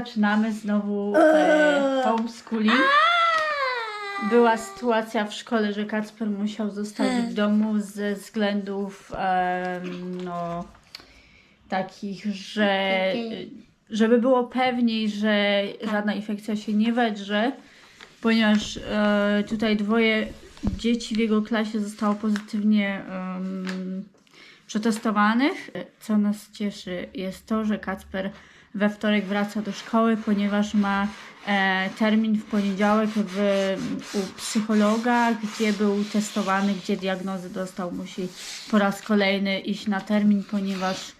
zaczynamy znowu e, homeschooling. Była sytuacja w szkole, że Kacper musiał zostać w domu ze względów no, takich, że żeby było pewniej, że żadna infekcja się nie wedrze, ponieważ e, tutaj dwoje dzieci w jego klasie zostało pozytywnie em, przetestowanych. Co nas cieszy jest to, że Kacper we wtorek wraca do szkoły, ponieważ ma e, termin w poniedziałek w, u psychologa, gdzie był testowany, gdzie diagnozy dostał. Musi po raz kolejny iść na termin, ponieważ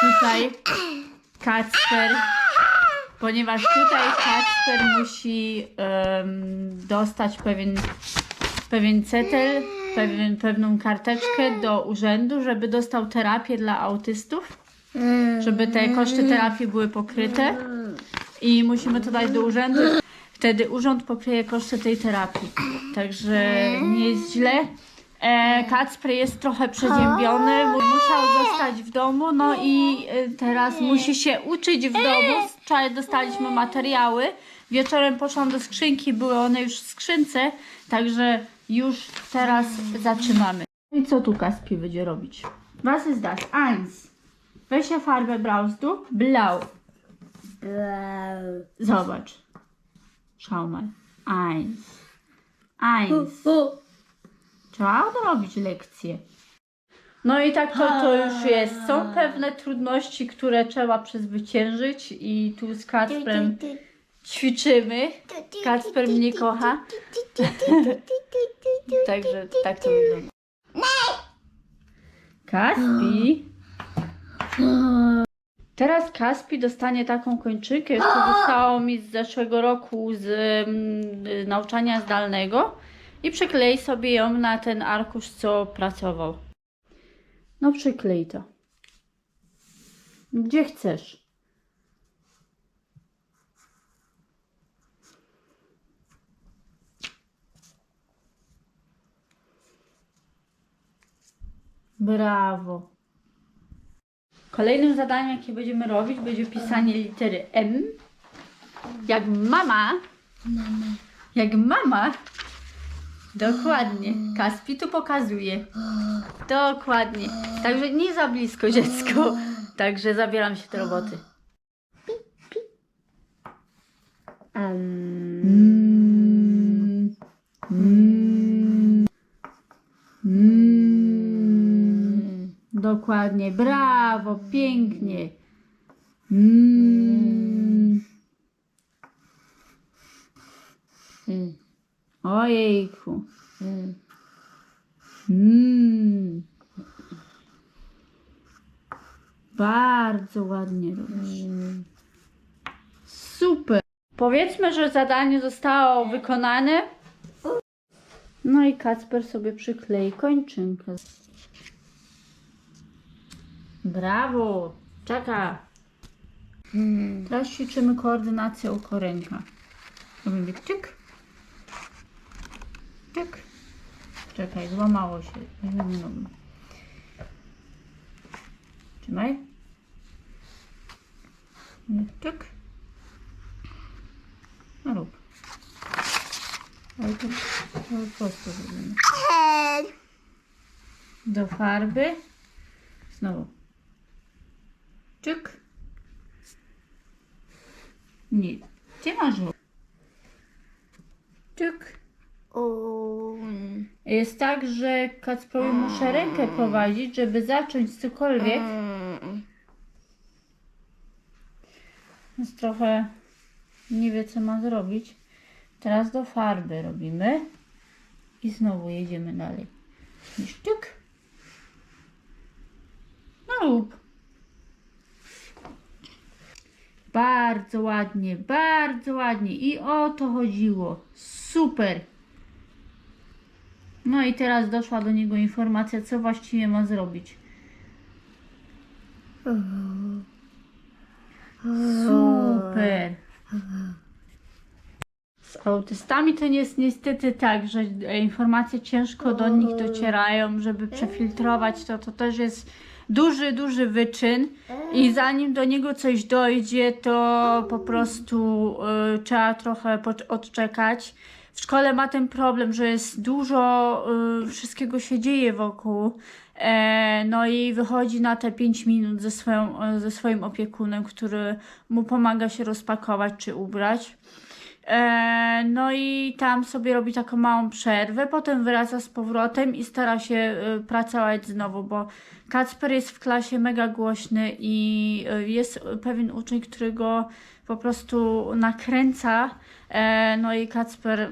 tutaj Kacper ponieważ tutaj Kacper musi em, dostać pewien, pewien cetel, pewien, pewną karteczkę do urzędu, żeby dostał terapię dla autystów, żeby te koszty terapii były pokryte i musimy to dać do urzędu. Wtedy urząd pokryje koszty tej terapii. Także nie jest źle. E, Kacper jest trochę przeziębiony, mu- musiał zostać w domu, no i e, teraz musi się uczyć w domu. Wczoraj dostaliśmy materiały. Wieczorem poszłam do skrzynki, były one już w skrzynce, także już teraz zaczynamy. No I co tu Kaspi będzie robić? Was ist das? Eins. Welche Farbe brauchst du? Blau. Blau. Zobacz. Schau mal. Eins. Eins. Trzeba odrobić lekcję. No i tak to, to już jest. Są pewne trudności, które trzeba przezwyciężyć i tu z Kacprem ćwiczymy. Kacper mnie kocha. Także tak to wygląda. Kaspi. Teraz Kaspi dostanie taką kończynkę, jeszcze zostało mi z zeszłego roku z mm, y, nauczania zdalnego i przyklei sobie ją na ten arkusz, co pracował. No przyklej to. Gdzie chcesz. Brawo. Kolejnym zadaniem, jakie będziemy robić, będzie pisanie litery M. Jak mama. Jak mama. Dokładnie. Kaspi tu pokazuje. Dokładnie. Także nie za blisko dziecko. Także zabieram się do roboty. Mm. Mm. Mm. Dokładnie. Brawo. Pięknie. Mm. Ojejku. Mm. Bardzo ładnie robisz. Super. Powiedzmy, że zadanie zostało wykonane. No i Kacper sobie przyklei kończynkę. Brawo. Czeka. Teraz ćwiczymy koordynację oko ręka. Robimy tyk. Tyk. Czekaj, złamało się. Nową. Trzymaj. Tyk. No rób. Ale to, to prosto zrobimy. Do farby. Znowu. Czyk. Nie. Gdzie masz rób? Czyk. Um. Jest tak, że Kacprowi muszę rękę prowadzić, żeby zacząć cokolwiek. Więc trochę nie wie, co ma zrobić. Teraz do farby robimy. I znowu jedziemy dalej. I sztyk. No rób. Bardzo ładnie, bardzo ładnie. I o to chodziło. Super. No i teraz doszła do niego informacja, co właściwie ma zrobić. Super. Z autystami to jest niestety tak, że informacje ciężko do nich docierają, żeby przefiltrować to, to też jest duży, duży wyczyn i zanim do niego coś dojdzie, to po prostu y, trzeba trochę odczekać. W szkole ma ten problem, że jest dużo y, wszystkiego się dzieje wokół. E, no i wychodzi na te 5 minut ze, swoją, e, ze swoim opiekunem, który mu pomaga się rozpakować czy ubrać. E, no i tam sobie robi taką małą przerwę, potem wraca z powrotem i stara się e, pracować znowu, bo Kacper jest w klasie mega głośny i e, jest pewien uczeń, który go po prostu nakręca. E, no i Kacper,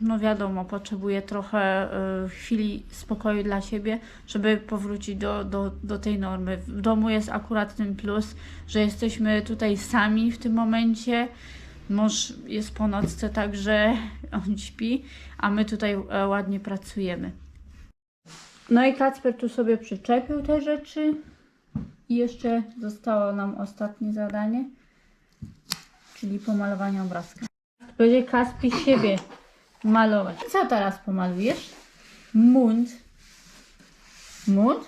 no wiadomo, potrzebuje trochę e, chwili spokoju dla siebie, żeby powrócić do, do, do tej normy. W domu jest akurat ten plus, że jesteśmy tutaj sami w tym momencie. Mąż jest po nocce, także on śpi, a my tutaj ładnie pracujemy. No i Kacper tu sobie przyczepił te rzeczy. I jeszcze zostało nam ostatnie zadanie, czyli pomalowanie obrazka. Będzie Kaspi siebie malować. Co teraz pomalujesz? Mund. Mund?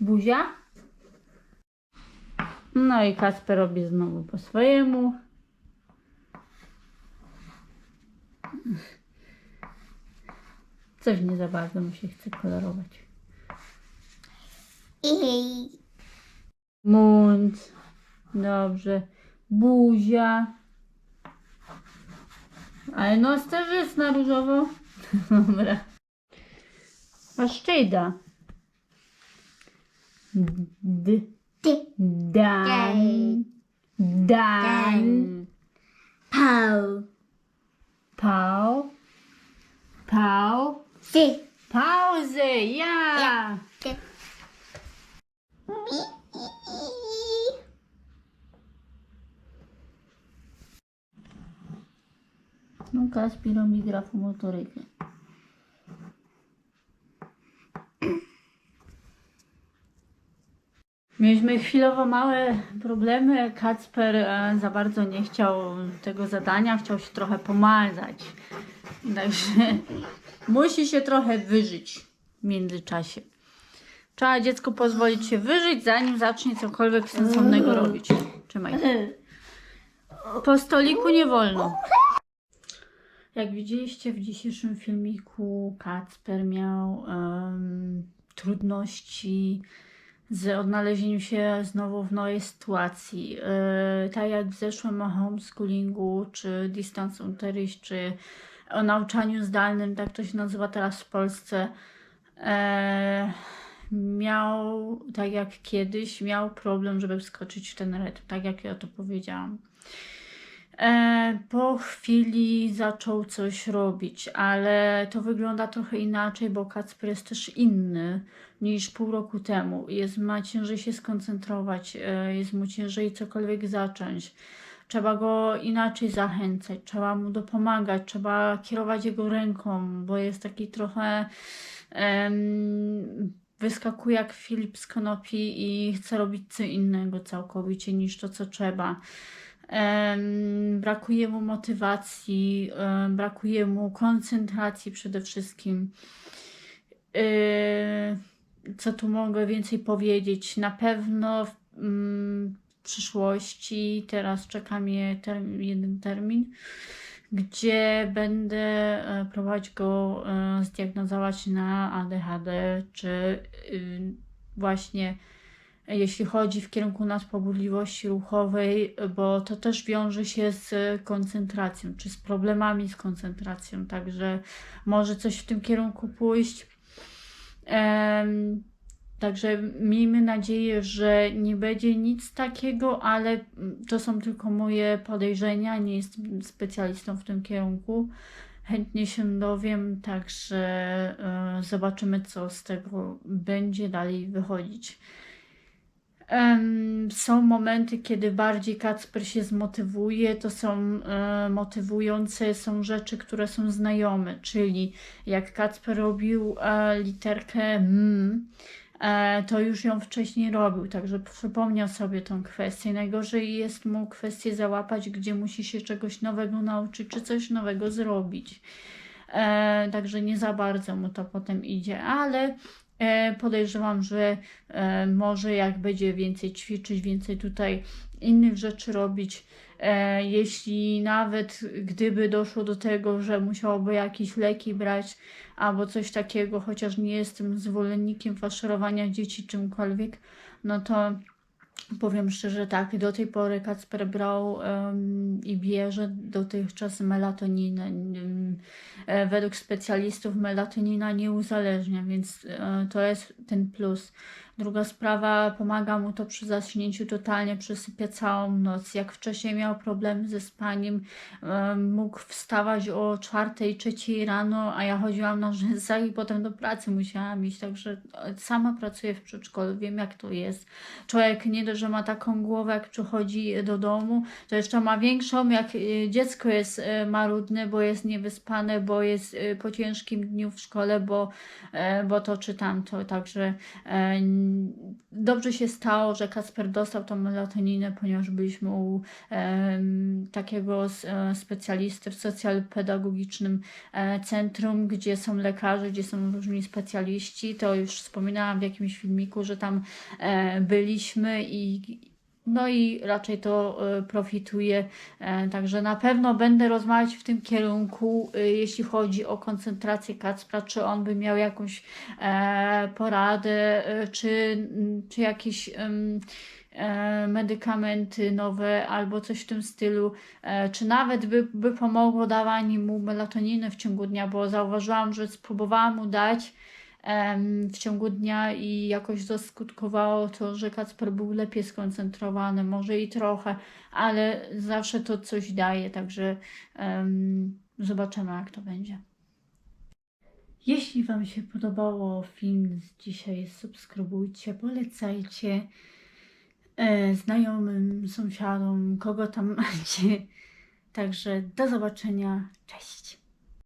Buzia? No i Kasper robi znowu po swojemu. Coś nie za bardzo mu się chce kolorować. I Mund. Dobrze. Buzia. Ale nos też jest na różowo. Dobra. Paszczyda. D. ty. Dan. Dan. Pał. Pał. Pał. Ty. Pauzy. Ja. Ty. No Kaspi robi grafomotorykę. Mieliśmy chwilowo małe problemy. Kacper e, za bardzo nie chciał tego zadania, chciał się trochę pomazać. Także musi się trochę wyżyć w międzyczasie. Trzeba dziecku pozwolić się wyżyć, zanim zacznie cokolwiek sensownego robić. Trzymaj. Po stoliku nie wolno. Jak widzieliście w dzisiejszym filmiku, Kacper miał em, trudności z odnalezieniem się znowu w nowej sytuacji. E, tak jak w zeszłym o homeschoolingu, czy distance unterricht, czy o nauczaniu zdalnym, tak to się nazywa teraz w Polsce, e, miał, tak jak kiedyś, miał problem, żeby wskoczyć w ten rytm, tak jak ja to powiedziałam. E, po chwili zaczął coś robić, ale to wygląda trochę inaczej, bo Kacper jest też inny niż pół roku temu. Jest, ma ciężej się skoncentrować, e, jest mu ciężej cokolwiek zacząć. Trzeba go inaczej zachęcać, trzeba mu dopomagać, trzeba kierować jego ręką, bo jest taki trochę. em, wyskakuje jak Filip z konopi i chce robić co innego całkowicie niż to, co trzeba. Brakuje mu motywacji, brakuje mu koncentracji przede wszystkim. Yy, co tu mogę więcej powiedzieć? Na pewno w, mm, przyszłości, teraz czeka mnie term, jeden termin, gdzie będę e, próbować go e, zdiagnozować na ADHD, czy y, właśnie jeśli chodzi w kierunku nadpobudliwości ruchowej, bo to też wiąże się z koncentracją, czy z problemami z koncentracją, także może coś w tym kierunku pójść. Em, Także miejmy nadzieję, że nie będzie nic takiego, ale to są tylko moje podejrzenia. Nie jestem specjalistą w tym kierunku. Chętnie się dowiem, także e, zobaczymy, co z tego będzie dalej wychodzić. Są momenty, kiedy bardziej Kacper się zmotywuje, to są e, motywujące, są rzeczy, które są znajome, czyli jak Kacper robił e, literkę M, to już ją wcześniej robił, także przypomniał sobie tą kwestię. Najgorzej jest mu kwestię załapać, gdzie musi się czegoś nowego nauczyć, czy coś nowego zrobić. E, także nie za bardzo mu to potem idzie, ale E, podejrzewam, że e, może jak będzie więcej ćwiczyć, więcej tutaj innych rzeczy robić, e, jeśli nawet gdyby doszło do tego, że musiałoby jakieś leki brać albo coś takiego, chociaż nie jestem zwolennikiem faszerowania dzieci czymkolwiek, no to powiem szczerze tak, do tej pory Kacper brał em, i bierze dotychczas melatoninę. E, według specjalistów melatonina nie uzależnia, więc e, to jest ten plus. Druga sprawa, pomaga mu to przy zaśnięciu totalnie, przesypia całą noc. Jak wcześniej miał problemy ze spaniem, em, mógł wstawać o czwartej, trzeciej rano, a ja chodziłam na rzęsach i potem do pracy musiałam iść, także e, sama pracuję w przedszkolu, wiem jak to jest. Człowiek nie dość, że ma taką głowę, jak przychodzi do domu, to jeszcze ma większą, jak e, dziecko jest e, marudne, bo jest niewyspane, bo jest po ciężkim dniu w szkole, bo, bo to czy tamto. Także dobrze się stało, że Kasper dostał tą melatoninę, ponieważ byliśmy u takiego e, specjalisty w socjalpedagogicznym e, centrum, gdzie są lekarze, gdzie są różni specjaliści. To już wspominałam w jakimś filmiku, że tam e, byliśmy i no i raczej to e, profituje. E, Także na pewno będę rozmawiać w tym kierunku, e, jeśli chodzi o koncentrację Kacpra, czy on by miał jakąś e, poradę, e, czy, czy jakieś medykamenty nowe albo coś w tym stylu, czy nawet by, by pomogło dawanie mu melatoniny w ciągu dnia, bo zauważyłam, że spróbowałam mu dać w ciągu dnia i jakoś zaskutkowało to, że Kacper był lepiej skoncentrowany, może i trochę, ale zawsze to coś daje, także em, zobaczymy jak to będzie. Jeśli Wam się podobało film z dzisiaj, subskrybujcie, polecajcie e, znajomym, sąsiadom, kogo tam macie. Także do zobaczenia, cześć!